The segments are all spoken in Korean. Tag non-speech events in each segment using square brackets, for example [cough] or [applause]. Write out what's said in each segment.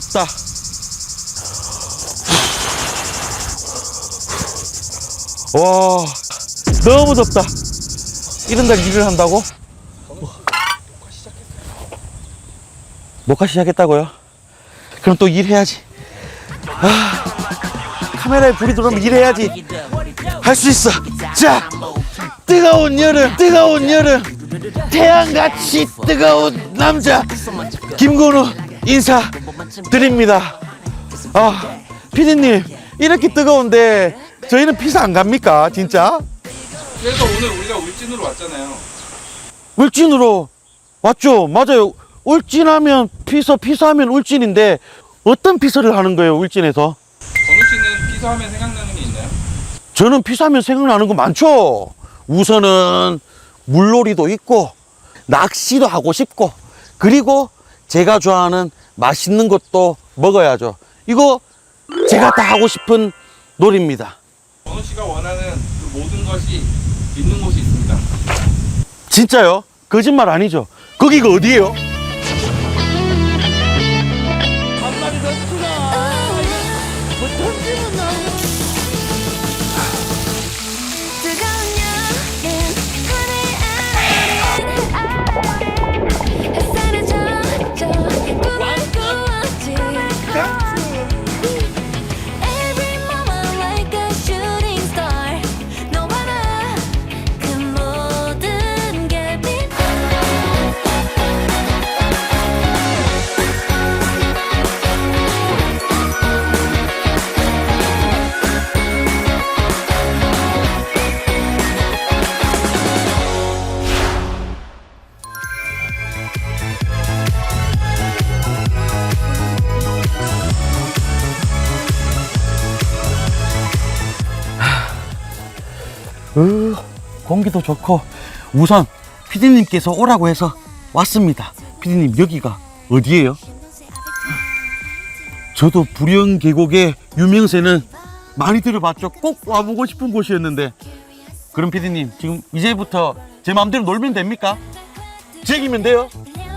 덥다. 와, 너무 덥다. 이런 날 일을 한다고? 녹화 시작했다고요? 그럼 또 일해야지. 아, 카메라에 불이 들어오면 일해야지. 할 수 있어. 자, 뜨거운 여름, 뜨거운 여름. 태양같이 뜨거운 남자. 김건우 인사 드립니다. 아, 피디님, 이렇게 뜨거운데 저희는 피서 안 갑니까? 진짜? 그래서 오늘 우리가 울진으로 왔잖아요. 울진으로 왔죠. 맞아요. 울진하면 피서, 피서하면 울진인데 어떤 피서를 하는 거예요, 울진에서? 전우 씨는 피서하면 생각나는 게 있나요? 저는 피서하면 생각나는 거 많죠. 우선은 물놀이도 있고 낚시도 하고 싶고 그리고 제가 좋아하는 맛있는 것도 먹어야죠. 이거 제가 다 하고 싶은 놀이입니다. 전우 씨가 원하는 그 모든 것이 있는 곳이 있습니다. 진짜요? 거짓말 아니죠? 거기가 어디예요? 공기도 좋고 우선 피디님께서 오라고 해서 왔습니다. 피디님 여기가 어디예요? 저도 부령 계곡의 유명세는 많이 들어봤죠. 꼭 와보고 싶은 곳이었는데 그럼 피디님 지금 이제부터 제 마음대로 놀면 됩니까? 즐기면 돼요.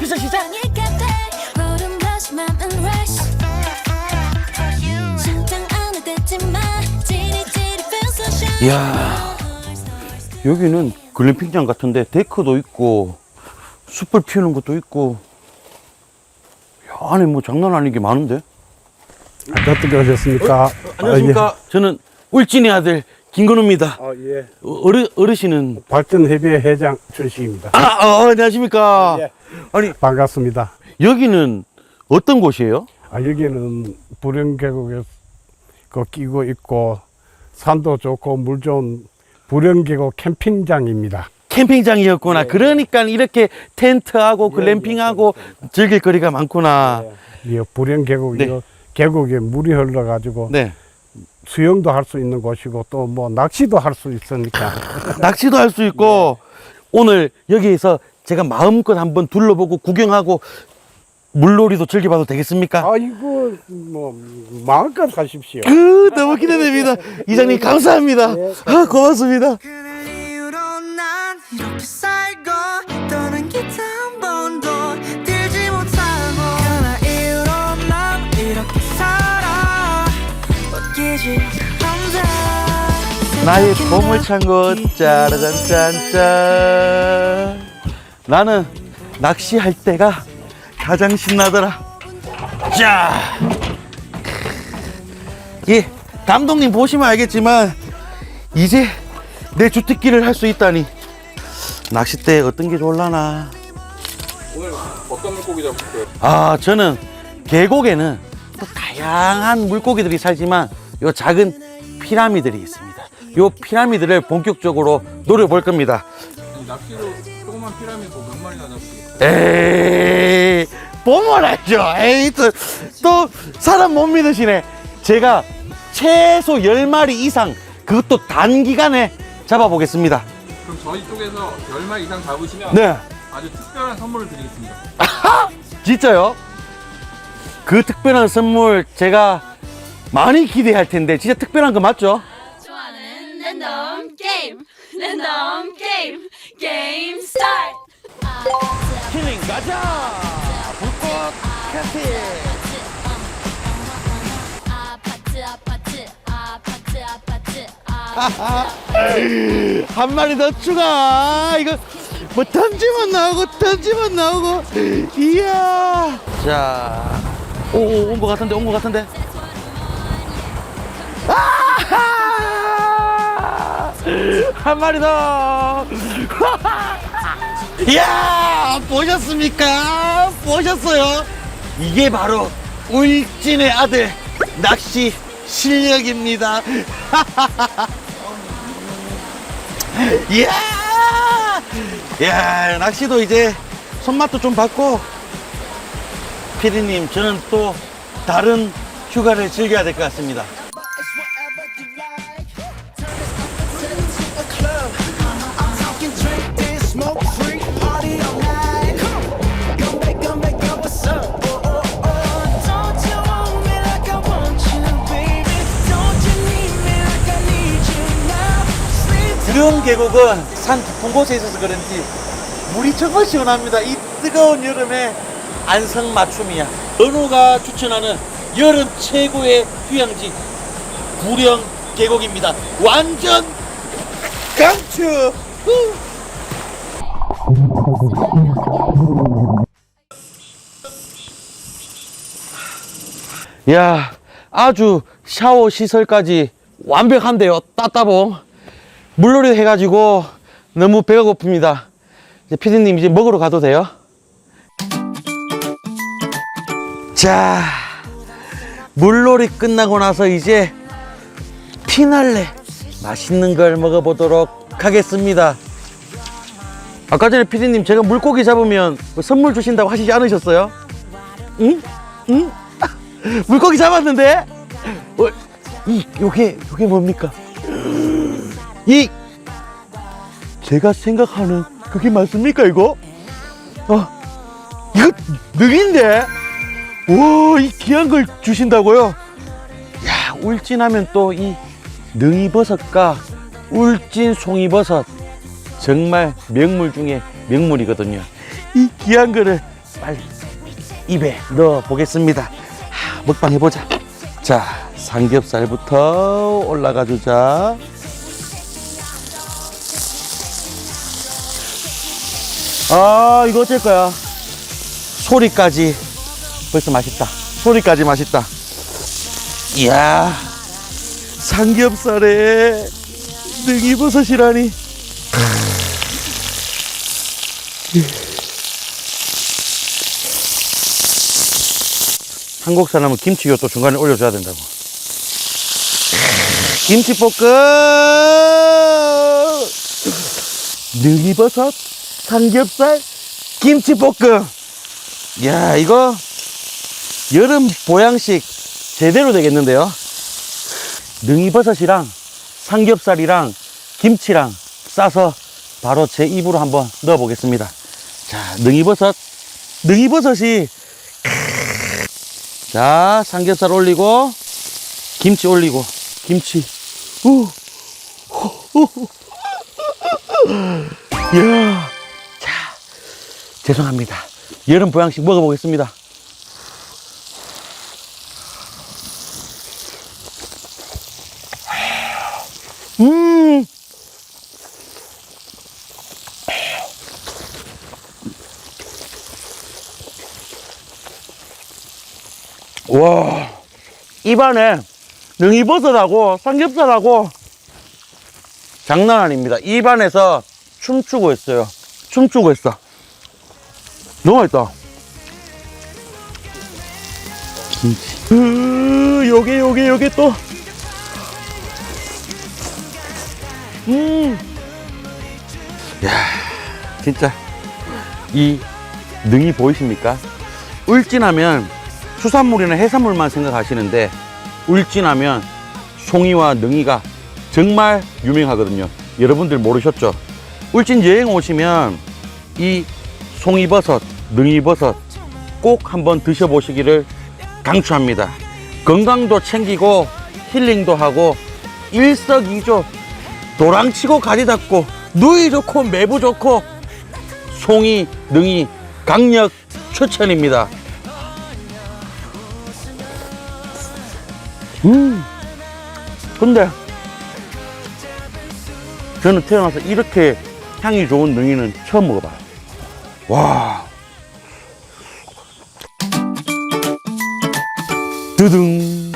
피서 시작. 이야 여기는 글램핑장 같은데 데크도 있고 숯불 피우는 것도 있고 야, 안에 뭐 장난 아닌 게 많은데 어떻게 오셨습니까? 안녕하십니까 저는 울진의 아들 김건우입니다 아, 예. 예. 어르, 어르신은 발전협의회 회장 출시입니다. 아, 어, 안녕하십니까 예. 아니 반갑습니다. 여기는 어떤 곳이에요? 아, 여기는 부령 계곡에 그 끼고 있고 산도 좋고 물 좋은 부령계곡 캠핑장입니다. 캠핑장이었구나. 그러니까 이렇게 텐트하고 글램핑하고 즐길 거리가 많구나. 이 부령 계곡 네. 이 계곡에 물이 흘러 가지고 네. 수영도 할 수 있는 곳이고 또 뭐 낚시도 할 수 있으니까. [laughs] 낚시도 할 수 있고 오늘 여기에서 제가 마음껏 한번 둘러보고 구경하고 물놀이도 즐겨봐도 되겠습니까? 아 이거 뭐 마음껏 하십시오. 그 너무 기대됩니다. 이장님 감사합니다. 아, 고맙습니다. 그대 이후로 난 이렇게 살고 떠난 기타 한 번도 들지 못하고 그대 이후로 난 이렇게 살아 웃기지 않아 나의 보물찬 곳 짜라잔 짠짠 나는 낚시할 때가 가장 신나더라. 자. 예, 감독님 보시면 알겠지만 이제 내 주특기를 할 수 있다니. 낚싯대 어떤 게 좋을라나? 오늘 어떤 물고기 잡을 거예요? 아 저는 계곡에는 또 다양한 물고기들이 살지만 요 작은 피라미들이 있습니다. 요 피라미드를 본격적으로 노려볼 겁니다. 낚시로 조그만 피라미드 몇 마리나 잡을게요? 에이 알죠. 에이 또, 또 사람 못 믿으시네. 제가 최소 10마리 이상 그것도 단기간에 잡아보겠습니다. 그럼 저희 쪽에서 10마리 이상 잡으시면 네. 아주 특별한 선물을 드리겠습니다. 진짜요? 그 특별한 선물 제가 많이 기대할 텐데 진짜 특별한 거 맞죠? 좋아하는 랜덤 게임 랜덤 게임 게임 스타트! 힐링 가자 캐피. 한 마리 더 추가. 이거 뭐 던지면 나오고 던지면 나오고. 이야. 자, 오 온 것 같은데 온 것 같은데. 아! 한 마리 더. [laughs] 이야 보셨습니까? 보셨어요? 이게 바로 울진의 아들 낚시 실력입니다. [laughs] 이야, 야 낚시도 이제 손맛도 좀 받고 피디님 저는 또 다른 휴가를 즐겨야 될 것 같습니다. 드럼 계곡은 산 깊은 곳에 있어서 그런지 물이 정말 시원합니다. 이 뜨거운 여름에 안성맞춤이야. 은호가 추천하는 여름 최고의 휴양지 구령 계곡입니다. 완전 강추. 후. 야, 아주 샤워 시설까지 완벽한데요. 따따봉. 물놀이 해가지고 너무 배가 고픕니다. 이제 피디님 이제 먹으러 가도 돼요? 자, 물놀이 끝나고 나서 이제 피날레 맛있는 걸 먹어보도록 하겠습니다. 아까 전에 피디님 제가 물고기 잡으면 뭐 선물 주신다고 하시지 않으셨어요? 응? 응? 물고기 잡았는데? 어, 이, 요게, 요게 뭡니까? 이, 제가 생각하는 그게 맞습니까, 이거? 어, 이거 능인데? 와, 이 귀한 걸 주신다고요? 야, 울진하면 또 이 능이버섯과 울진 송이버섯. 정말 명물 중에 명물이거든요. 이 귀한 거를 빨리 입에 넣어 보겠습니다. 하, 먹방 해보자. 자, 삼겹살부터 올라가 주자. 아, 이거 어쩔 거야. 소리까지 벌써 맛있다. 소리까지 맛있다. 이야, 삼겹살에 능이버섯이라니. 한국 사람은 김치도 또 중간에 올려줘야 된다고. 김치볶음! 능이버섯, 삼겹살, 김치볶음! 야, 이거 여름 보양식 제대로 되겠는데요? 능이버섯이랑 삼겹살이랑 김치랑 싸서 바로 제 입으로 한번 넣어 보겠습니다. 자, 능이버섯. 능이버섯이 자, 삼겹살 올리고, 김치 올리고, 김치. 우. 이야, 자, 죄송합니다. 여름 보양식 먹어보겠습니다. 음, 와, 입안에 능이버섯하고 삼겹살하고 장난 아닙니다. 입안에서 춤추고 있어요. 춤추고 있어. 너무 맛있다. 김치. 으, 요게, 요게, 요게 또. 음. 야, 진짜. 이 능이 보이십니까? 울진하면 수산물이나 해산물만 생각하시는데 울진하면 송이와 능이가 정말 유명하거든요. 여러분들 모르셨죠? 울진 여행 오시면 이 송이버섯, 능이버섯 꼭 한번 드셔보시기를 강추합니다. 건강도 챙기고 힐링도 하고 일석이조 도랑치고 가지 잡고 누이 좋고 매부 좋고 송이, 능이 강력 추천입니다. 음. 근데 저는 태어나서 이렇게 향이 좋은 능이는 처음 먹어봐요. 와. 두둥.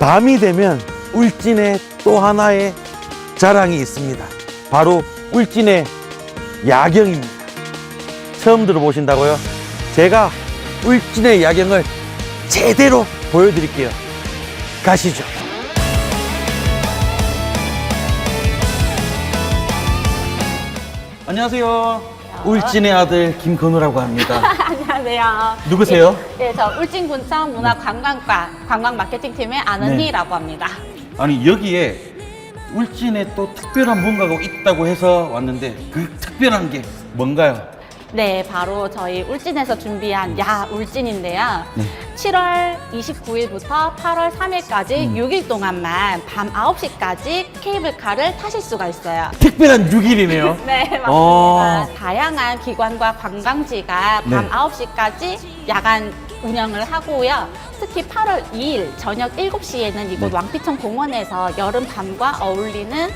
밤이 되면 울진에 또 하나의 자랑이 있습니다. 바로 울진의 야경입니다. 처음 들어보신다고요? 제가 울진의 야경을 제대로 보여드릴게요. 가시죠. 안녕하세요. 울진의 아들 김건우라고 합니다. [laughs] 안녕하세요. 누구세요? 네, 저 울진군청 문화관광과 관광 마케팅팀의 안은희라고 합니다. 아니 여기에 울진에 또 특별한 뭔가가 있다고 해서 왔는데 그 특별한 게 뭔가요? 네, 바로 저희 울진에서 준비한 야 울진인데요. 네. 7월 29일부터 8월 3일까지 음. 6일 동안만 밤 9시까지 케이블카를 타실 수가 있어요. 특별한 6일이네요. [laughs] 네, 맞습니다. 어. 다양한 기관과 관광지가 밤 네. 9시까지 야간 운영을 하고요. 특히 8월 2일 저녁 7시에는 이곳 네. 왕피천 공원에서 여름 밤과 어울리는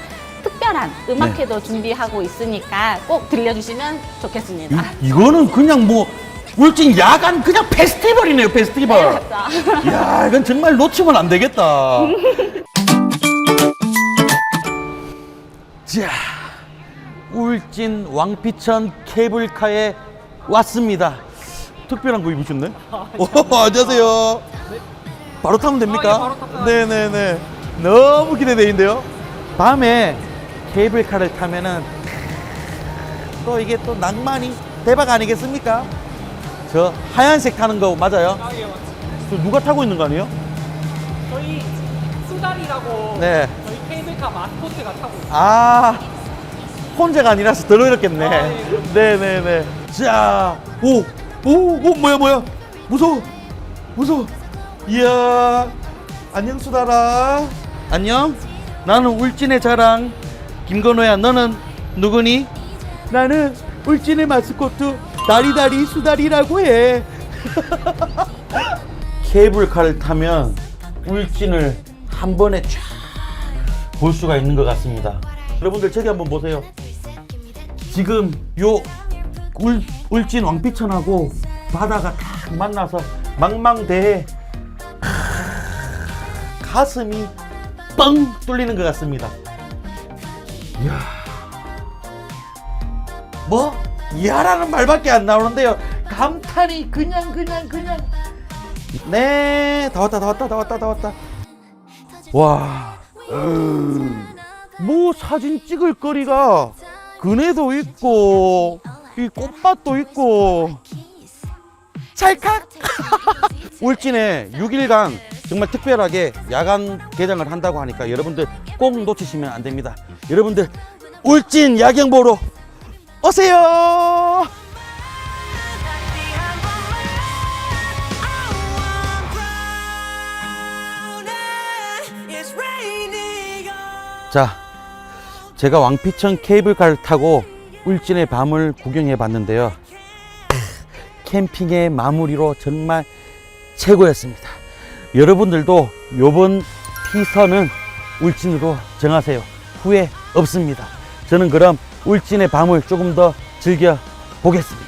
특별한 음악회도 준비하고 있으니까 꼭 들려주시면 좋겠습니다. 이, 이거는 그냥 뭐 울진 야간 그냥 페스티벌이네요 페스티벌. 네, 맞죠. 야 이건 정말 놓치면 안 되겠다. [laughs] 자 울진 왕피천 케이블카에 왔습니다. 특별한 거 입으셨네? [laughs] 오, 안녕하세요. 바로 타면 됩니까? 네네네. 너무 기대되는데요. 밤에 케이블카를 타면은 또 이게 또 낭만이 대박 아니겠습니까? 저 하얀색 타는 거 맞아요? 아, 예, 맞습니다. 저 누가 타고 있는 거 아니에요? 저희 수달이라고 네. 저희 케이블카 마스코트가 타고 있어요. 아 혼자가 아니라서 덜 어렵겠네. 아, 예, 그렇죠. 네네네. 자, 오, 오, 오, 뭐야, 뭐야. 무서워, 무서워. 이야, 안녕, 수달아. 안녕. 나는 울진의 자랑, 김건호야. 너는 누구니? 나는 울진의 마스코트, 다리다리 수달이라고 해. [laughs] 케이블카를 타면 울진을 한 번에 쫙 볼 수가 있는 것 같습니다. 여러분들 저기 한번 보세요. 지금 요 울, 울진 왕피천하고 바다가 딱 만나서 망망대해 하, 가슴이 뻥 뚫리는 것 같습니다. 이야. 뭐? 이하라는 말밖에 안 나오는데요. 감탄이 그냥 그냥 그냥. 네, 다 왔다 다 왔다 다 왔다 다 왔다. 와. 음, 뭐 사진 찍을 거리가 그네도 있고 이 꽃밭도 있고 찰칵 [laughs] 울진에 6일간 정말 특별하게 야간 개장을 한다고 하니까 여러분들 꼭 놓치시면 안 됩니다 여러분들 울진 야경 보러 오세요 자, 제가 왕피천 케이블카를 타고 울진의 밤을 구경해 봤는데요. 캠핑의 마무리로 정말 최고였습니다. 여러분들도 요번 피서는 울진으로 정하세요. 후회 없습니다. 저는 그럼 울진의 밤을 조금 더 즐겨 보겠습니다.